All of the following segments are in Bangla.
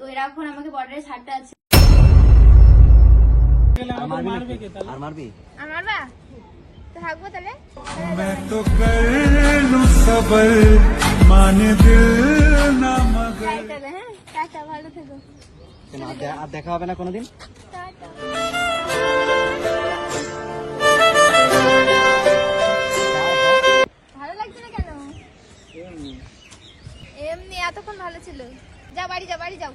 তো এরা এখন আমাকে বর্ডারে ছাড়তে আছে। থাকব তাহলে? হ্যাঁ দেখা হবে না কোনোদিন? ভালো লাগছে না কেন? এমনি। এতক্ষণ ভালো ছিল। যা বাড়ি যা বাড়ি যাও।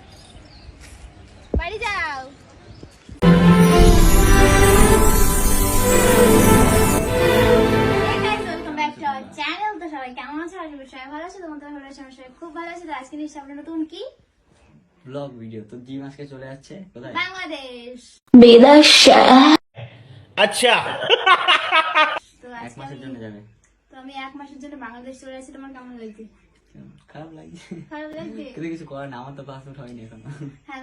তো আচ্ছা। হ্যাঁ,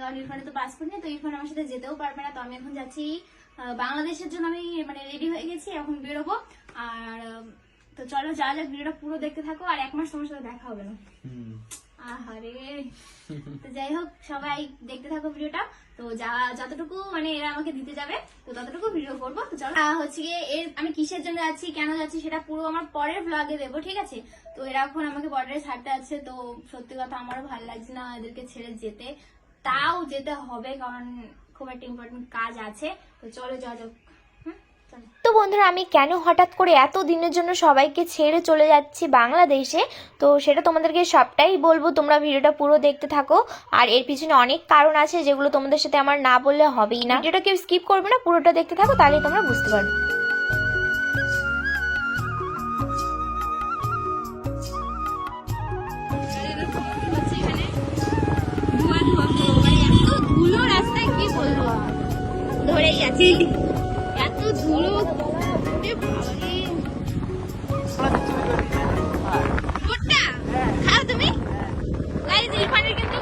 নেই আমার সাথে যেতেও পারবে না তো আমি এখন যাচ্ছি আহ, বাংলাদেশের জন্য আমি মানে রেডি হয়ে গেছি এখন বেরোবো। আর তো চলো যা যাক ভিডিওটা পুরো দেখতে থাকো আর এক মাস তোমার সাথে দেখা হবে না। আহারে। তো যাই হোক সবাই দেখতে থাকো ভিডিওটা। তো যা যতটুকু মানে এরা আমাকে দিতে যাবে তো ততটুকু ভিডিও করব। তো চলো। হচ্ছে গিয়ে এর আমি কিসের জন্য যাচ্ছি কেন যাচ্ছি সেটা পুরো আমার পরের ব্লগে দেবো ঠিক আছে? তো এরা এখন আমাকে বর্ডারে ছাড়তে আছে তো সত্যি কথা আমারও ভালো লাগছে না এদেরকে ছেড়ে যেতে। তাও যেতে হবে কারণ খুব একটা ইম্পর্টেন্ট কাজ আছে। তো চলো যাওয়া যাক। তো বন্ধুরা, আমি কেন হঠাৎ করে এত দিনের জন্য সবাইকে ছেড়ে চলে যাচ্ছি বাংলাদেশে? তো সেটা তোমাদেরকে সবটাই বলব। তোমরা ভিডিওটা পুরো দেখতে থাকো। আর এর পিছনে অনেক কারণ আছে যেগুলো তোমাদের সাথে আমার না বললে হবেই না। ভিডিওটা কেউ স্কিপ করবে না, পুরোটা দেখতে থাকো, তাহলে তোমরা বুঝতে পারবে। ধুলো রাস্তায় ধুলো। খাও তুমি। ইরফানের কিন্তু।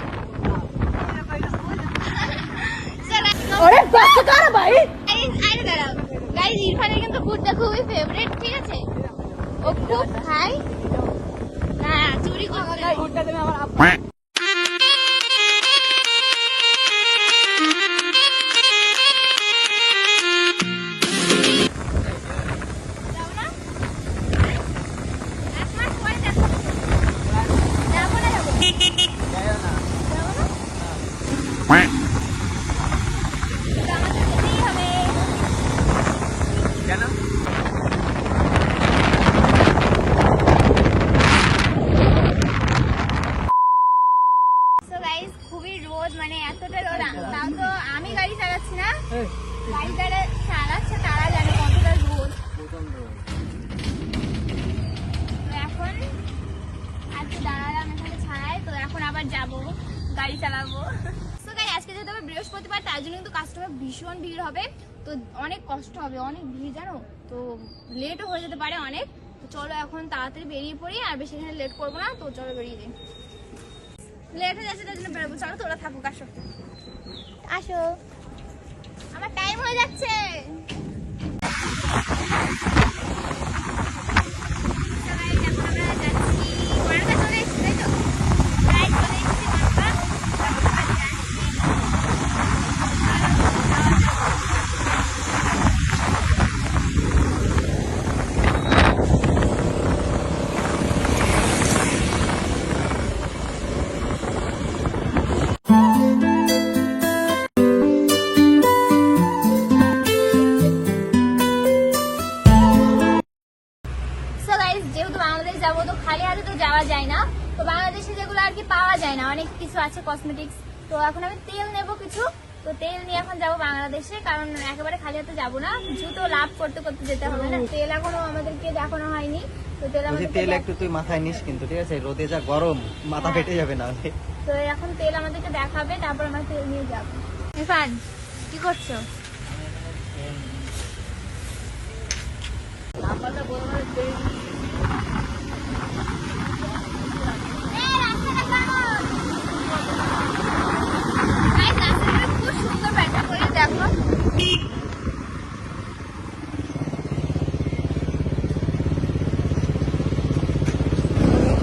আরে বাচ্চা কারা ভাই। আরে দাঁড়াও। গাইজ ইরফানের কিন্তু ভুট্টা খুবই ফেভারিট ঠিক আছে? ও খুব খায়। না চুরি করতে চালাবো। গাই আজকে যেহেতু হবে বৃহস্পতিবার তার জন্য কিন্তু কাস্টমার ভীষণ ভিড় হবে। তো অনেক কষ্ট হবে অনেক ভিড় জানো? তো লেটও হয়ে যেতে পারে অনেক। তো চলো এখন তাড়াতাড়ি বেরিয়ে পড়ি আর বেশি এখানে লেট করব না। তো চলো বেরিয়ে যাই। লেট হয়ে যাচ্ছে তার জন্য বেরোবো। চলো তোরা থাকুক আসো। আসো। আমার টাইম হয়ে যাচ্ছে। যেহেতু বাংলাদেশ যাব তো খালি হাতে তো যাওয়া যায় না। তো বাংলাদেশে যেগুলো আর কি পাওয়া যায় না অনেক কিছু আছে কসমেটিক্স তো এখন আমি তেল নেব কিছু। তো তেল নিয়ে এখন যাব বাংলাদেশে কারণ একেবারে খালি হাতে যাব না। জুতো লাভ করতে করতে যেতে হবে না। তেল এখনও আমাদেরকে দেখানো হয়নি। তো তেল বলছি আমাদেরকে তেল একটু তুই মাথায় নিস কিন্তু ঠিক আছে? রোদে যা গরম মাথা। ফেটে যাবে না তো এখন তেল আমাদেরকে দেখাবে তারপর আমরা তেল নিয়ে যাব। ইরফান কি করছ? এই,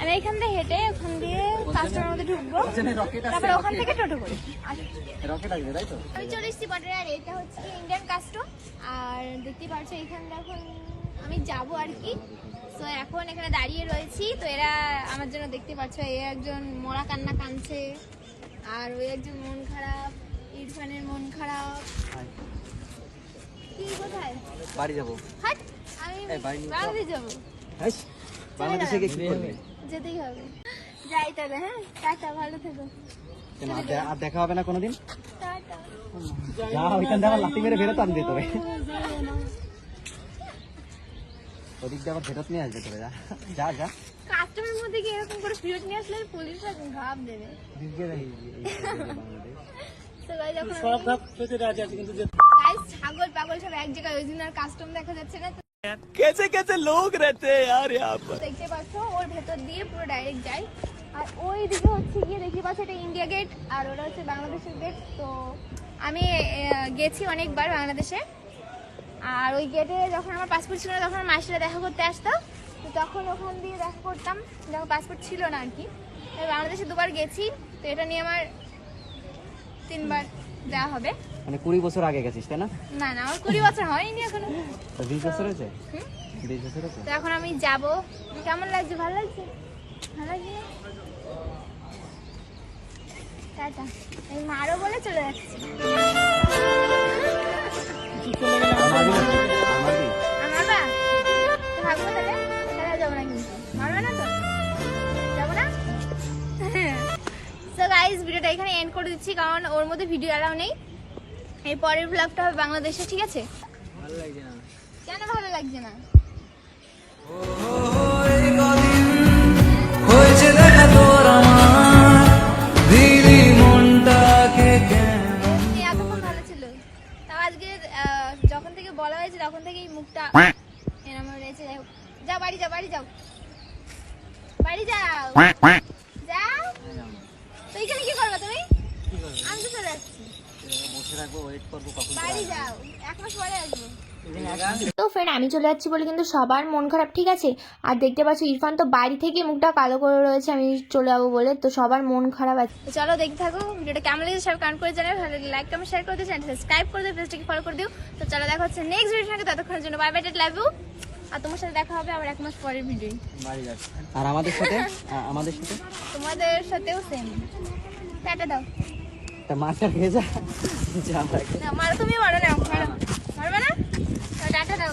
আমি এখান থেকে হেঁটে ওখান দিয়ে কাস্টমার মধ্যে ঢুকবো। তারপরে ওখান থেকে টোটো করে। রকেট আসবে তাই তো? আমি চলে এসেছি বর্ডারে আর এটা হচ্ছে ইন্ডিয়ান কাস্টম আর দেখতে পাচ্ছ এখানে এখন আমি যাব আর কি। তো এখন এখানে দাঁড়িয়ে রয়েছি। তো এরা আমার জন্য দেখতে পাচ্ছ এ একজন মরা কান্না কাঁদছে আর ওই একজন মন খারাপ ইরফানের মন খারাপ। কি কোথায়? বাড়ি যাব। হাট আমি বাংলাদেশ যাব। বাংলাদেশে গিয়ে কি করবে? যেতেই হবে। যাই তবে হ্যাঁ? টাটা ভালো থেকো। আর দেখা হবে না কোনোদিন? যা ওইখান থেকে লাঠি মেরে ফেরত আনবে তবে ওদিক দিয়ে আবার ফেরত নিয়ে আসবে তবে যা। যা যা। কাস্টমের মধ্যে কি এরকম করে ফিরত নিয়ে আসলে পুলিশরা ঘাপ দেবে তো ভাই যখন গাইস ছাগল পাগল সব এক জায়গায় ওই জন্য আর কাস্টম দেখা যাচ্ছে না। কেসে কেসে লোক রেতে আর দেখতে পাচ্ছ ওর ভেতর দিয়ে পুরো ডাইরেক্ট যাই আর ওই দিকে হচ্ছে গিয়ে দেখি পাচ্ছ, এটা ইন্ডিয়া গেট আর ওটা হচ্ছে বাংলাদেশের গেট তো আমি গেছি অনেকবার বাংলাদেশে আর ওই গেটে যখন আমার পাসপোর্ট ছিল না, তখন মাসিরা দেখা করতে আসতো। তো তখন ওখান দিয়ে দেখা করতাম। যখন পাসপোর্ট ছিল না আর কি। বাংলাদেশে দুবার গেছি। তো এটা নিয়ে আমার তিনবার যাওয়া হবে। মানে কুড়ি বছর আগে গেছিস তাই না? না না আমার কুড়ি বছর হয়নি এখনও। বিশ বছর হয়েছে? বিশ বছর হয়েছে? তো এখন আমি যাব। কেমন লাগছে? ভালো লাগছে? ভালো লাগছে? টাটা। এই মারো বলে চলে যাচ্ছি। এন্ড করে দিচ্ছি কারণ ওর মধ্যে ভিডিও অ্যালাউ নেই। এর পরের ব্লগটা হবে বাংলাদেশে ঠিক আছে? ভালো লাগছে না। কেন ভালো লাগছে না? যখন থেকে বলা হয়েছে তখন থেকেই মুখটা এরম রয়েছে। যাই হোক যাও বাড়ি যাও বাড়ি যাও। বাড়ি যাও। যাও। তো এখানে আমি তো চলে যাচ্ছি বসে থাকব ওয়েট করব কখন বাড়ি যাও এক মাস পরে আসব। তো ফ্রেন্ড আমি চলে যাচ্ছি বলে কিন্তু সবার মন খারাপ ঠিক আছে? আর দেখতে পাচ্ছি ইরফান তো বাড়ি থেকে মুখটা কালো করে রয়েছে আমি চলে যাব বলে তো সবার মন খারাপ আছে। চলো দেখতে থাকো ভিডিওটা কেমন লেগেছে সব কাউন্ট করে জানাবে ভালো লাইক কমেন্ট শেয়ার করে দিও চ্যানেল সাবস্ক্রাইব করে দিও পেজটাকে ফলো করে দিও। তো চলো দেখা হচ্ছে নেক্সট ভিডিও সঙ্গে ততক্ষণের জন্য বাই বাই লাভ ইউ আর তোমার সাথে দেখা হবে আবার এক মাস পরের ভিডিও বাড়ি যাচ্ছে। আর আমাদের সাথে? আমাদের সাথে? তোমাদের সাথেও সেম টাটা দাও। তা মাছটা খেয়ে যা। যা মারো তুমি মারো না মারো। মারবে না? টাটা দাও